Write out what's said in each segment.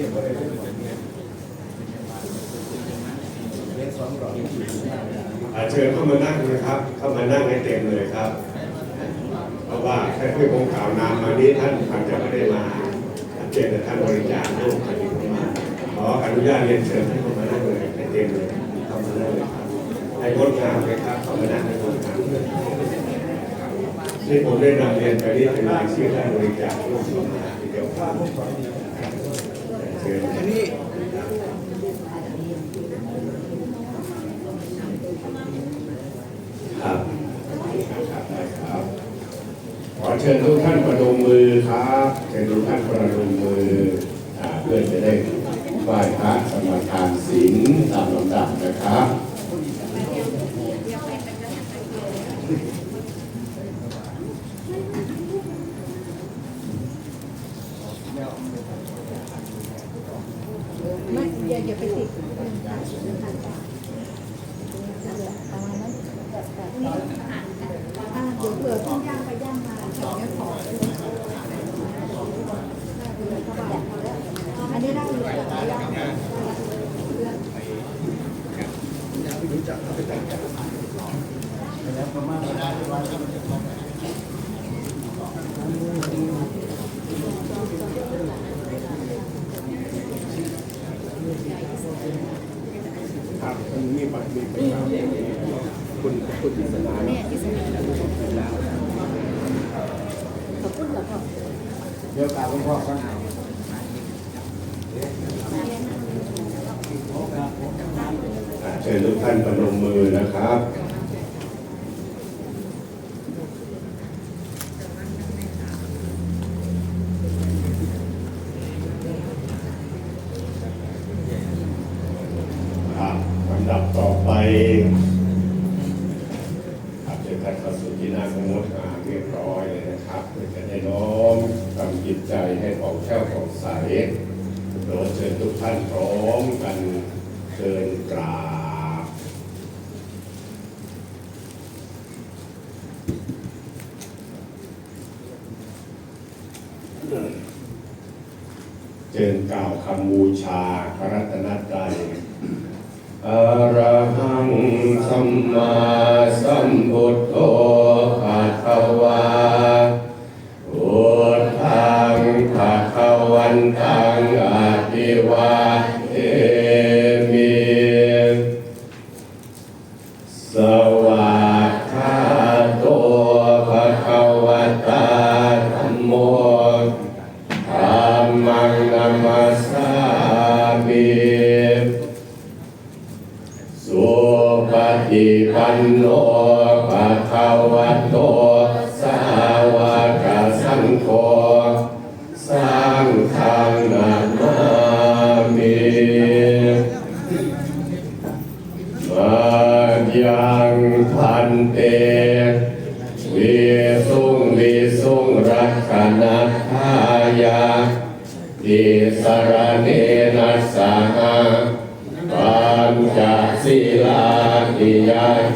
ทียบก็ได้เลยเนสองหลอดที่อยู่ที่หน้าเวลาอ่าเชิญเข้ามานั่งนะครับ เข้ามานั่งให้เต็มเลยครับ เพราะว่าแค่เพื่อคงข่าวนามมานี้ท่านอาจจะไม่ได้มาเจนแต่ท่านบริจาคร่วมกันอยู่เข้ามาขออนุญาตเรียนเชิญให้เข้ามานั่งเลยให้เต็มเลยเข้ามานั่งเลยครับให้งดงามเลยครับเข้ามานั่งให้งดงามที่ผมได้นำเรียนไปนี่เป็นรายชื่อท่านบริจาคร่วมเข้ามาเดี๋ยวครับเชิญอั นี่ครับครับได้ครับขอเชิญทุกท่านประดมมือครับเชิญทุกท่านประดมมือเพื่อจะได้ไหว้พระสมาทานศีลตามลำดับนะครับ ไม่อย่าอย่าไปติดประมาณนั้นอ่าเดี๋ยวเผื่อต้องย่างไปย่างมาแถวเนี้ยขออันนี้ได้อยู่แต่ว่าย่าง ไม่รู้จักเขาไปแต่งกันแล้วประมาณได้ร้อย ครับมีบัตรมีเป็นคุณคุณอิสนา เนี่ยที่สุดขอบคุณค่ะพ่อ เดี๋ยวกล่าวหลวงพ่อก่อน อ่าเชิ ญทุกท่านประนมมือนะครับครับ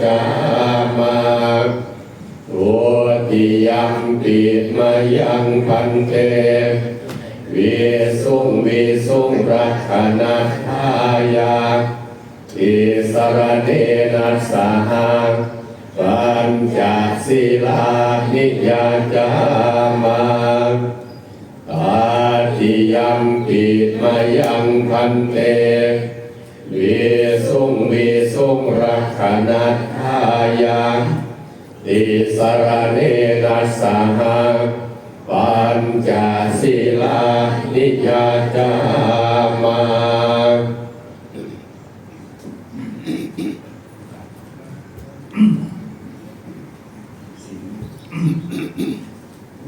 จามาทุติยัมปิมายังพันเตวิสุงวิสุงรักขณาทายาติสรเนนัสสหะปัญจศีลานิยาจามาตาติยัมปิมายังพันเตวิสุงวิ สุงรักขณาทายาติสรเนนัสหะปัญจศีลานิยาจามา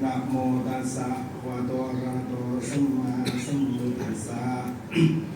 นะโมตัสสะวะโตระโตสัมมาสัมพุทธัสสะ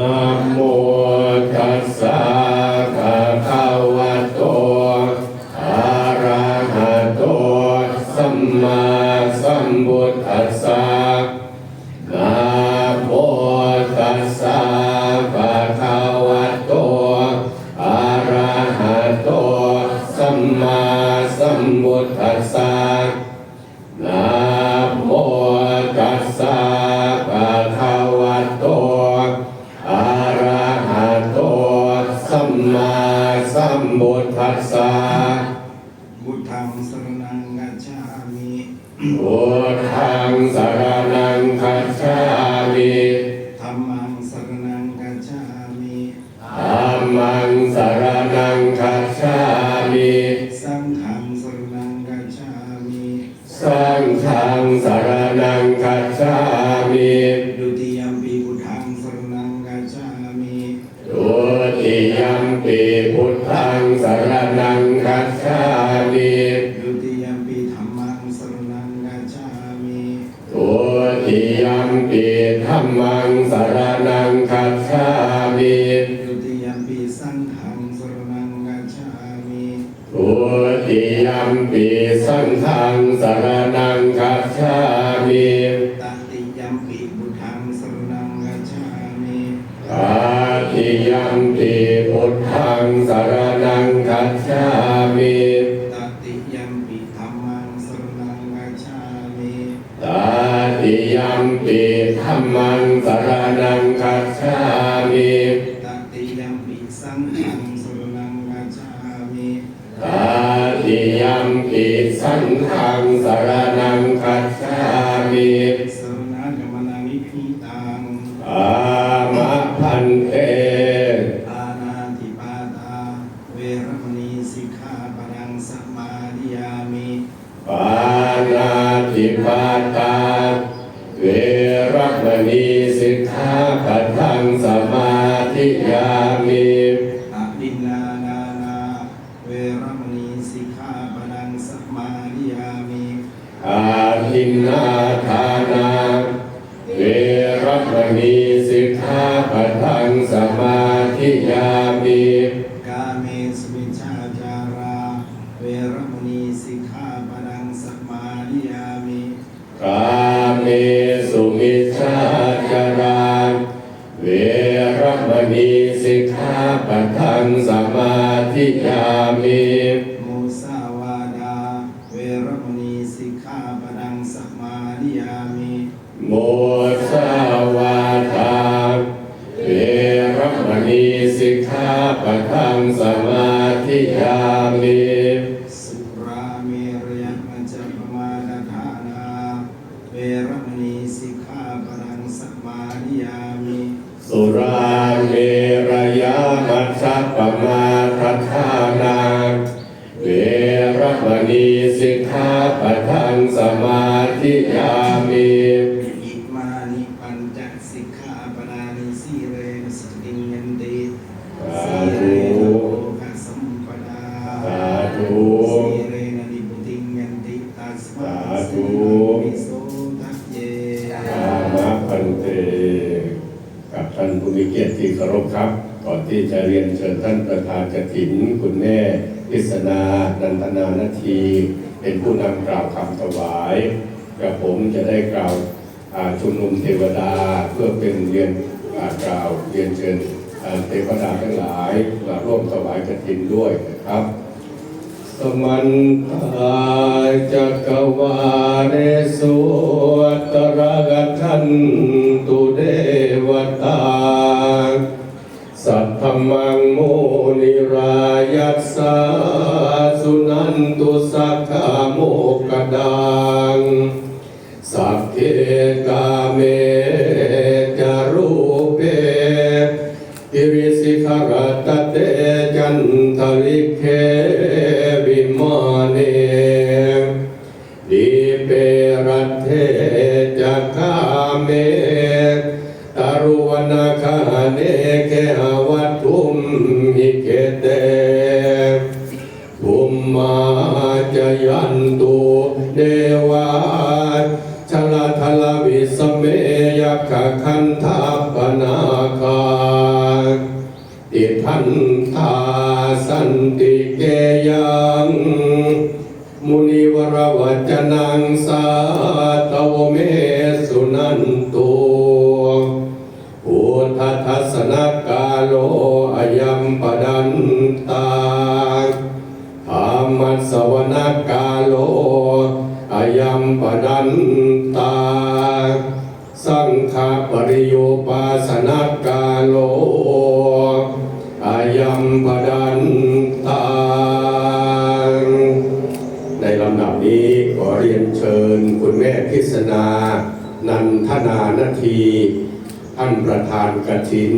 ติยัมปีธัมมังสารนังคัจฉามิ นิปัญจสิกขาปะนานิสีเรนสติยันติสีเรนโลกสัมปดาสีเรนนิพุติยันติตัสมาสีวิโสทัพเยอามะพันเตกับท่านผู้มีเกียรติที่เคารพครับ ก่อนที่จะเรียนเชิญท่านประธานกฐินคุณแม่พิศนานันทนานาที เป็นผู้นำกล่าวคำถวายกระผมจะได้กล่าว ชุมนุมเทวดาเพื่อเป็นเรียนอ่ากล่าวเรียนเชิญเทวดาทั้งหลายมาร่วมถวายกฐินด้วยนะครับสมันตาจักวาเรสุตระกทันตุเดวตา สัทธมังโมนิรายัสสาสุนันตุสักขาโมกดัง จนังสาตวเมสุนันตุพุทธทัศนกาโลอายัมปดันตาธรรมสวนกาโลอายัมปดันตา สังฆปริโยปาสนกา พิษณานันทนานาทีท่านประธานกฐิน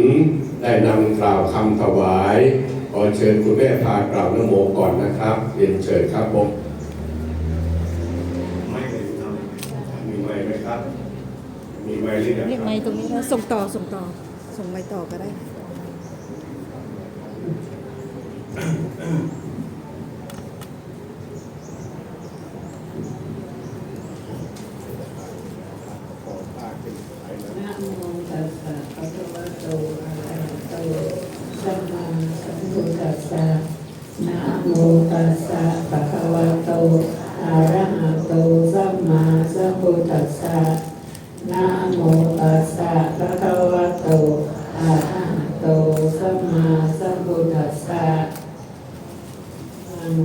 ได้นำกล่าวคำถวายขอเชิญคุณแม่พากล่าวนโมก่อนนะครับเรียนเชิญครับผมไม่เลยครับมีไม้ไหมครับ มีไม้หรือยังเรียกครับไม้ตรงนี้นะส่งต่อส่งต่อส่งไม้ต่อก็ได้ ค ขอผ้าขึ้นไปนะ นะโม ตัสสะภะคะวะโตอะระหะโตสัมมาสัมพุทธัสสะนะโมตัสสะภะคะวะโตอะระหะโตสัมมาสัมพุทธัสสะนะโมตัสสะภะคะวะโตอะระหะโตสัมมาสัมพุทธัสสะอัน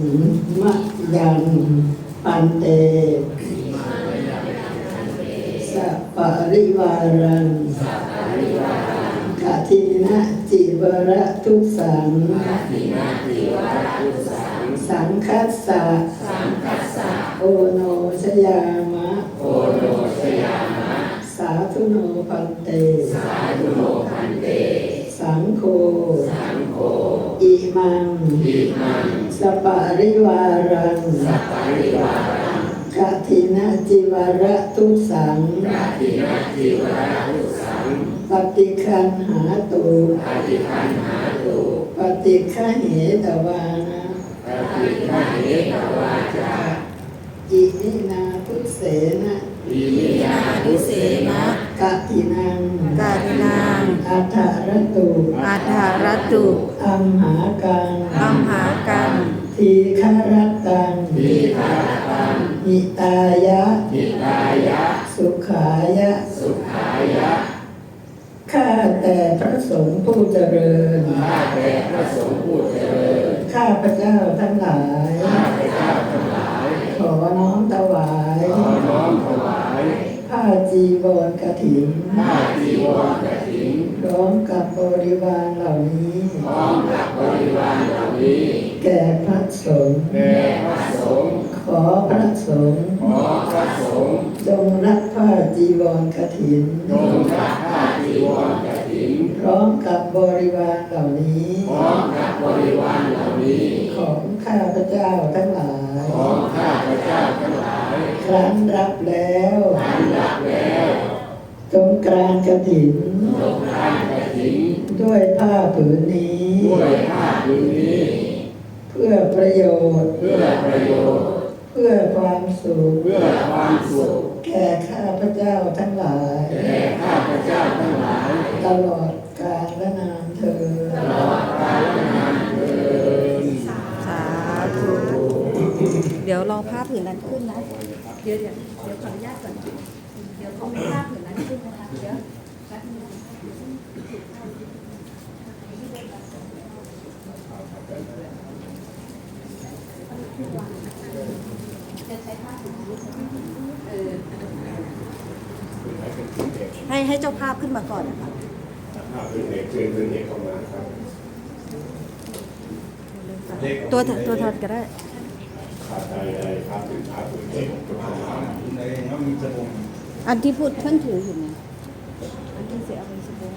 มะยังปันเต สัพปริวารังกะทินะจิวระทุสังสังคัสสะโอโนชยามะ โอโนชยามะ สาธุโนพันเต สาธุโนพันเต สังโฆ สังโฆ อิมัง อิมัง สัพปริวารัง สัพพะริวารัง กะทิ นะจิวระทุสังกาตินาทิวราหุสัง ปฏิคันหาตุปฏิคันหาตุปฏิฆะเหตวานะปฏิฆะเหตวาจาอิมินาทุเสนะอิมิยาทุเสนะกะทินังกาลินางอัฏฐารตุอาธารตุอัมหากังอัมหากัง ทีฆรัตตังทีฆาตังหิตายะหิตายะ สุขายะ สุขายะ ข้าแต่พระสงฆ์ผู้เจริญ ข้าแต่พระสงฆ์ผู้เจริญ ข้าพระเจ้าทั้งหลาย ข้าพเจ้าทั้งหลาย ขอน้อมถวาย ขอน้อมถวาย ผ้า จีวรกฐินผ้าจีวรกฐินพร้อมกับบริวารเหล่านี้ พร้อมกับบริวารเหล่านี้ แก่พระสงฆ์แด่พระสงฆ์ ขอพระสงฆ์ขอพระสงฆ์จงรับผ้าจีวรกฐินจงรับผ้าจีวรกฐิน พร้อมกับบริวารเหล่านี้พร้อมกับบริวารเหล่านี้ ของข้าพระเจ้าทั้งหลาย ของข้าพเจ้าทั้งหลายครั้นรับแล้วอันรับแล้วจงกรานกฐินจงทานกฐิน ด้วยผ้าผืนนี้ ด้วยผ้าผืนนี้ เพื่อประโยชน์ เพื่อประโยชน์เพื่อความสุขเพื่อความสุขแก่ข้าพระเจ้าทั้งหลาย แก่ข้าพเจ้าทั้งหลาย ตลอดกาลและนานเธอญตลอดกาลนานเทินสาธุเดี๋ยวรอผ้าผืนนั้นขึ้นนะ เดี๋ยวเดี๋ยวเดี๋ยวขออนุญาตก่อนเดี๋ยวเขาไม่ผ้าผืนนั้นขึ้นนะคะเดี๋ยวแป๊บนึงนะคะ จะใช้ผ้าผืนนี้เออให้ให้เจ้าภาพขึ้นมาก่อนนะคะผ้าผืนเอกคืนผืนเอกเข้ามาครับตัวแทนตัวแทนก็ได้ขาดใจอะไรครับถึงผ้าผืนเอกเข้ามาในเขามีสบงอันที่พูดท่านถืออยู่ไงอันที่เสียเอาไปสบง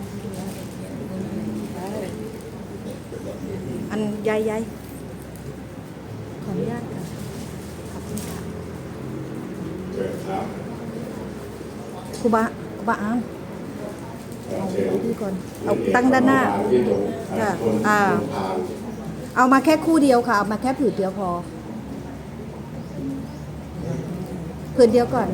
อันใหญ่ๆขออนุญาตค่ะขอบคุณค่ะ เชิญครับ ครูบาครูบาอ้ามเอาเชิญเอาที่ก่อนเอาตั้งด้านหน้าที่ตรงค่ะต้นอ่าต้นทางเอามาแค่คู่เดียวค่ะเอามาแค่ผืนเดียวพอผืนเดียวก่อน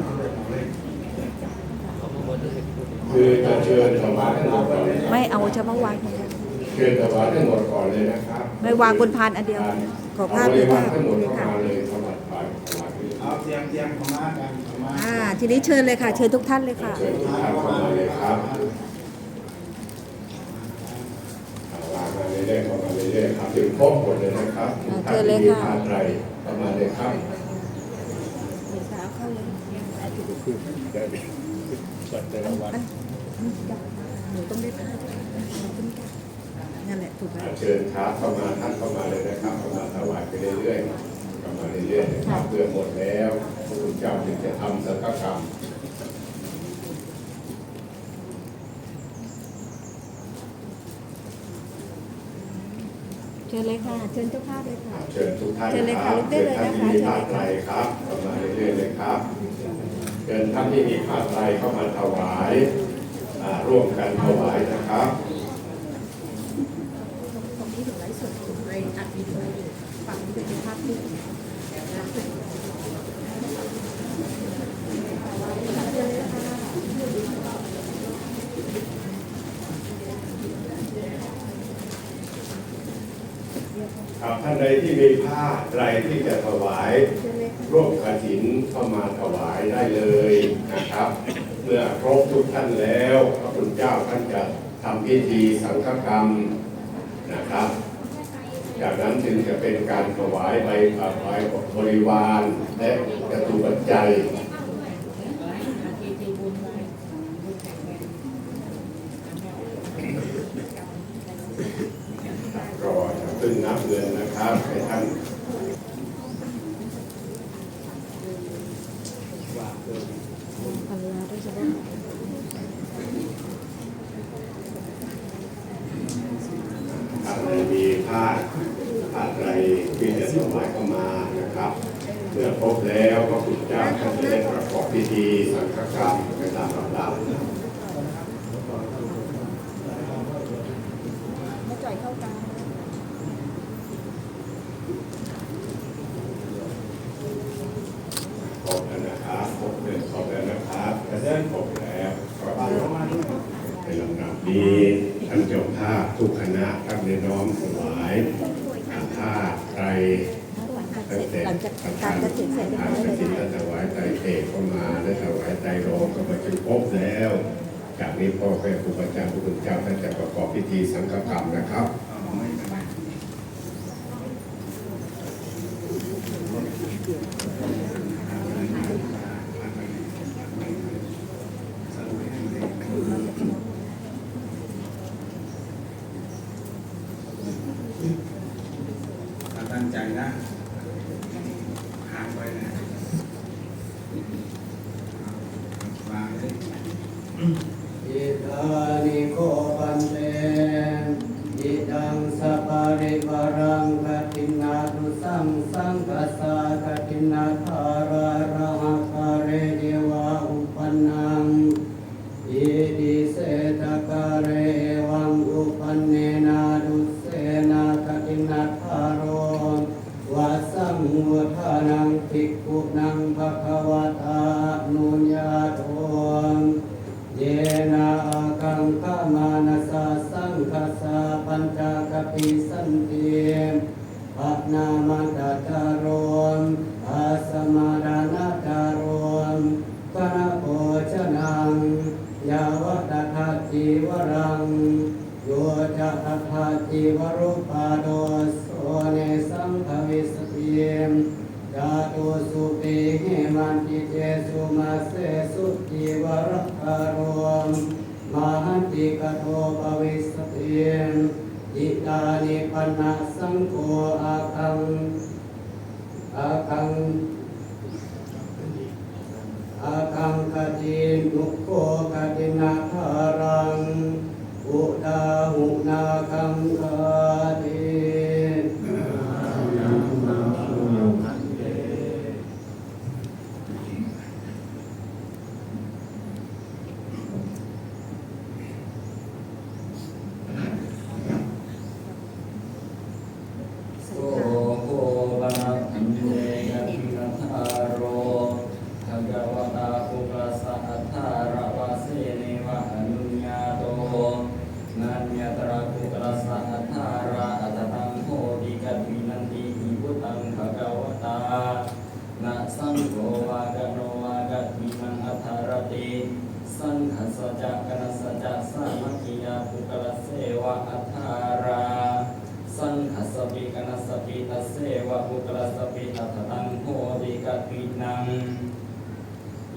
คือจะเชิญถวายทั้งหมดก่อนเลยไม่เอาเฉพาะวางคนเดียวเชิญถวายทั้งหมดก่อนเลยนะครับไม่วางบนพานอันเดียว ขอผ้าเอผืบรินวาเดียวรทั้งหมดนี่เข้าค่ะมาเลยถวายไปถวายไปเอาเตรียมเตรียมขมากันขมา อ่าทีนี้เชิญเลยค่ะ เชิญทุกท่านเลยค่ะ เชิญทุกท่านเข้ามาเลยครับเอาวางมาเรื่อยๆเข้ามาเรื่อยๆครับถึงครบหมดเลยนะครับทุกท่านเชิญเลยที่มีค่ะทานไรเข้ามาเลยครับสาวเข้าเลยหนูต้องได้ผ้าด้วยขอบคุณค่ะนั่นแหละถูกแล้วเชิญครับเข้ามาท่านเข้ามาเลยนะครับเข้ามาถวายไปเรื่อยๆเข้า มาเรื่อยๆนะครับเพื่อหมดแล้วพระพุทธเจ้าถึงจะทำสังฆกรรมเชิญเลยค่ะ เชิญเจ้าภาพเลยค่ะ เชิญทุกท่านเชิญเลยคค่ะรับลุกได้เลยนะคะเชิญท่านที่มีผ้าไตรครับเข้ามาเรื่อยๆเลยครับ เชิญท่านที่มีผ้าไตรเข้ามาถวายอ่าร่วมกันถวายนะครับ ใดที่มีผ้าไรที่จะถวายร่วมกระถินเข้ามาถวายได้เลยนะครับ เมื่อครบทุกท่านแล้วพระคุณเจ้าท่านจะทำพิธีสังฆกรรมนะครับ จากนั้นจึงจะเป็นการถวายใบถวายบริวารและกระตูปัจจัยับเงินนะครับให้ท่าน ทานกระสินและถวายใจรเตเข้ามาและถวายใจรโลก็มาจึงพบแล้ว จากนี้พ่อแม่ครูอาจารย์ผู้เป็นเจ้าท่านจะประกอบพิธีสังฆกรรมนะครับ ภะคะวา na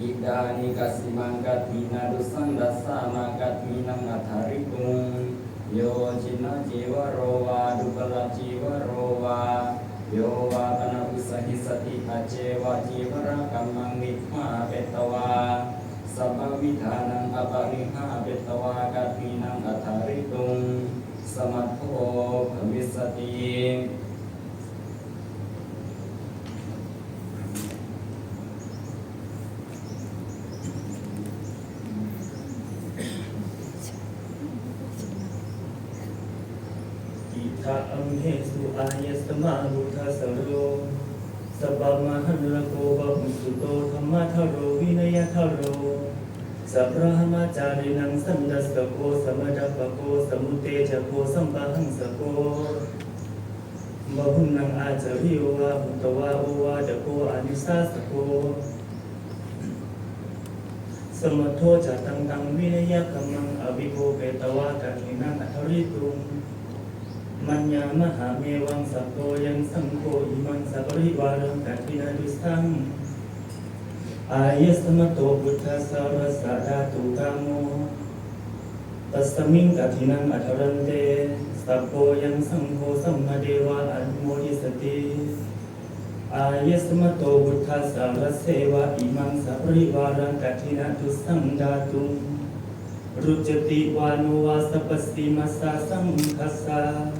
Idari kasimangkat minadu sandasa mangkat minang natharikum Yo cina jiwa rowa dupala jiwa rowa Yo wakana usahi sati hacewa jiwa rakamang nikma betawa Sapa vidhanang apariha betawa kat minang natharikum Samatho kamisati เมสุอายสมาบุทัสโรสปมหันรโกบุสุโตธรรมะทโรวินยทโรสัพพะมาจารินังสัมดัสโกสัมดัปโกสมุเตจโกสัมปะหังสโกบะหุนังอาจาริโอวาหุตวาโอวาดโกอานิสาสโกสมโทจตังตังวินยกัมมังอวิโกเปตวากันินังอัทริตุง มัญญามหาเมวังสัพโพยังสังโฆอิมังสัพริวารังกัตินาดุสังอายสมโตพุทธสารสะดาตุกามโมตัสมิงกัตินังอัทรันเตสัพโพยังสังโฆสัมมาเดวะอนุโมทิสติอายสมโตบุทธัสสะรเสวะอิมังสัพริวารังกัทินาตุสังดาตุรุจติวานุวาสปสติมัสสะสังคัสสะมันเลยะ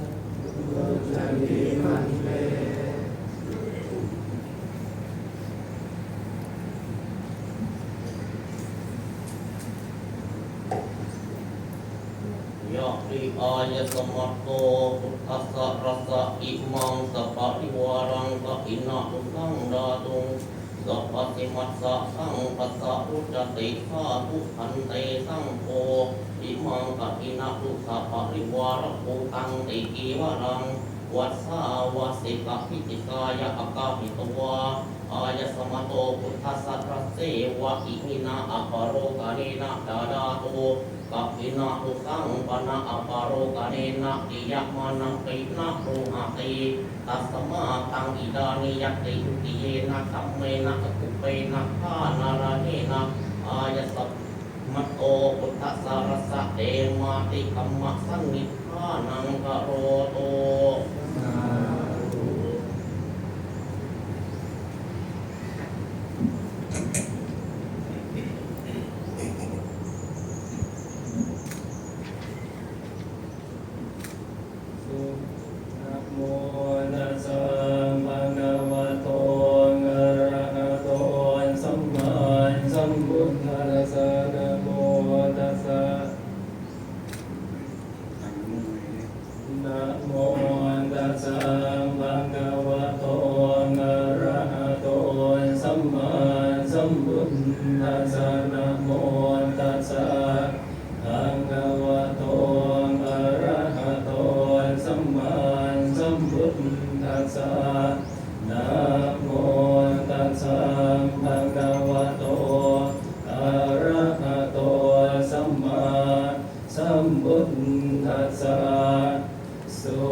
ริอายสมัตโตพุทธัสสะรัสสะอิมังสัพพะริวารังสะอินะตุสังดาตุง สัพพะสิมัสสะสังปัสสะรุจติสาทุขันเตสังโฆอิมังกะอินะตุสัพริวารภูตังติกีวรังวัสสาวาสิกพิติกายะอากาหิตวาอายสมโตพุทธัสสะรัสเสวะอิมินาอัปโรกาเนนะดาดาโต กัปปินะทุสังปนะอปารโรกเนนะติยะมานังปินะโรหะติตัสมาตังอิดานิยติยุติเยนะสัมเมนะกุเปนะฆานาราเนนะอายสัพมัตโตพุทธสารสะเดมาติกัมมะสันนิพานังกะโรโต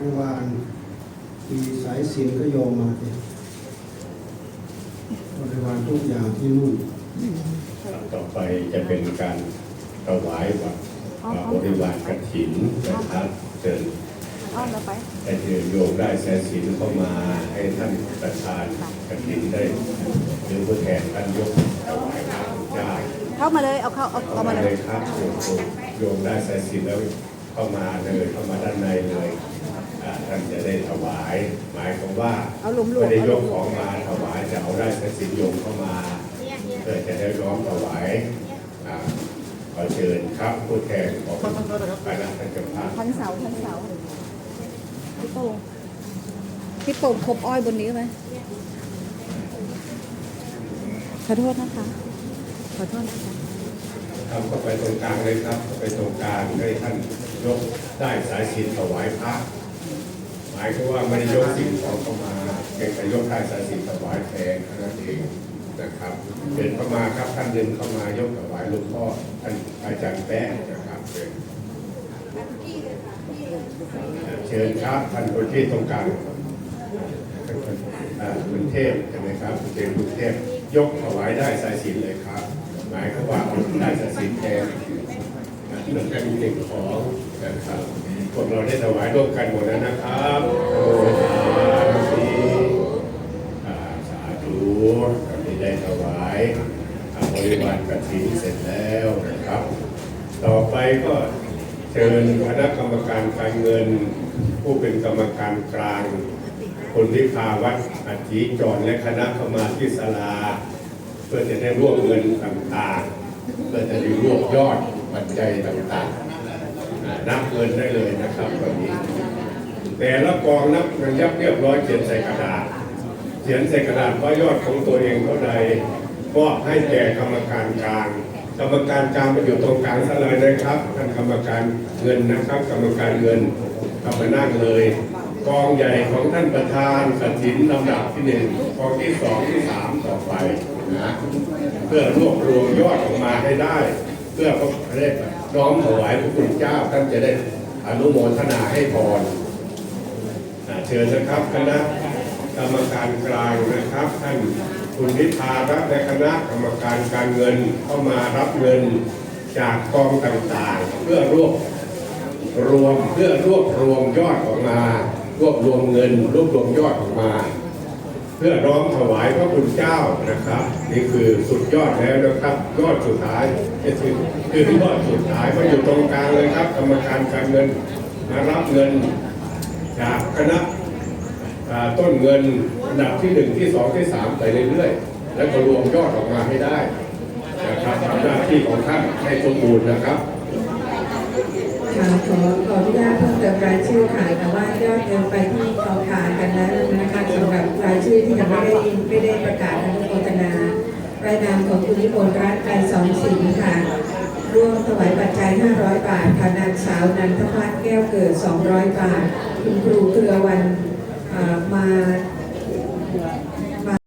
บริวารมีสายเสียงก็โยมมาเลยบริวารทุกอย่างที่นู่นต่อไปจะเป็นการถวายวัดบริวารกฐินนะครับเชิญอ้อมแล้วไปให้เชิญโยมได้แสนสินเข้ามาให้ท่านประธานกฐินได้หรือผู้แทนท่านยกถวายพระเจ้าเข้ามาเลยเอาเข้าเอาเข้าเอามามาเลเลยยครับโยมโยมได้แสนสินแล้วเข้ามาเลยเข้ามาด้านในเลยอ่า ท่านจะได้ถวาย หมายความว่าเอาหลุมหลวไม่งได้เอายหลุกมหลขวองงมาถวายจะเอาได้แสนสินโยมเข้ามาเพื่อจะได้ร้อมถวายอ่าขอเชิญครับผู้แทนของคณะท่านเจ้าภาพพันเสาพันเสาพี่โป่งพี่โป่งครบอ้อยบนนี้ไหมขอโทษนะคะ ขอโทษนะคะทำเข้าไปตรงกลางเลยครับเข้าไปตรงกลางให้ท่านยกได้สายสิญจนถวายพระห มายคือว่าไม่ได้ยกสิ่งของเข้ามาเพียงแต่ยกได้สายสิญจนถวายแทนเท่านั้นเองนะครับเดินเข้ามาครับท่านเดินเข้ามายกถวายหลวงพ่อท่านอาจารย์แป๊ะนะครับเชิญเชิญครับท่านคนที่ตรงกลางท่านคนอ่ากรุงเทพใช่ไหมครับเป็นกรุงเทพยกถวายได้สายสิญจนเลยครับ หมายความว่าได้สายสิญจนแทนเหมือนกันหนึ่งของนะครับ พวกเราได้ถวายร่วมกันหมดแล้วนะครับโอ้สาธุสาธุเราได้ถวายบริวารกฐินเสร็จแล้วนะครับ ต่อไปก็เชิญคณะกรรมการการเงิน ผู้เป็นกรรมการกลางคนที่พาวัดอัฐิจรและคณะเข้ามาที่ศาลา เพื่อจะได้ร่วมเงินต่างๆ เพื่อจะได้รวบยอดปัจจัยต่างๆ นับเงินได้เลยนะครับตอนนี้ แต่ละกองนับเงินยับเรียบร้อยเขียนใส่กระดาษ เขียนใส่กระดาษว่ายอดของตัวเองเท่าใดมอบให้แก่กรรมการกลางกรรมการกลางมาอยู่ตรงกลางซะเลยนะครับท่านกรรมการเงินนะครับ กรรมการเงินเข้ามานั่งเลยกองใหญ่ของท่านประธานกฐินลำดับที่หนึ่งกองที่สองที่สามต่อไปนะเพื่อรวบรวมยอดออกมาให้ได้ เพื่อพระเดช น้อมถวายพระคุณเจ้าท่านจะได้อนุโมทนาให้พรเชิญนะครับคณะกรรมการกลางนะครับ ท่านคุณพิธารับและคณะกรรมการการเงินเข้ามารับเงินจากกองต่างๆ เพื่อรวบรวมเพื่อรวบรวมยอดออกมารวบรวมเงินรวบรวมยอดออกมา เพื่อร้องถวายพระคุณเจ้านะครับ นี่คือสุดยอดแล้วนะครับยอดสุดท้ายคือคือยอดสุดท้ายมาอยู่ตรงกลางเลยครับ กรรมการการเงินมารับเงินจากคณะต้นเงินอันดับที่หนึ่งที่สองที่สามไปเรื่อยๆแล้วก็รวมยอดออกมาให้ได้นะครับทำหน้าที่ของท่านให้สมบูรณ์นะครับ ค่ะขอขออนุญาตเพิ่มเติมรายชื่อค่ะแต่ว่ายอดเงินไปที่กองทานกันแล้วนะคะสำหรับรายชื่อที่ยังไม่ได้ไม่ได้ประกาศอนุโมทนารายนามของคุณนิพนธ์รัตน์ไกรสอนสิงค่ะร่วมถวายปัจจัย 500 บาทค่ะนางสาวนันทพัฒน์แก้วเกิด 200 บาท คุณครูเครือวันมา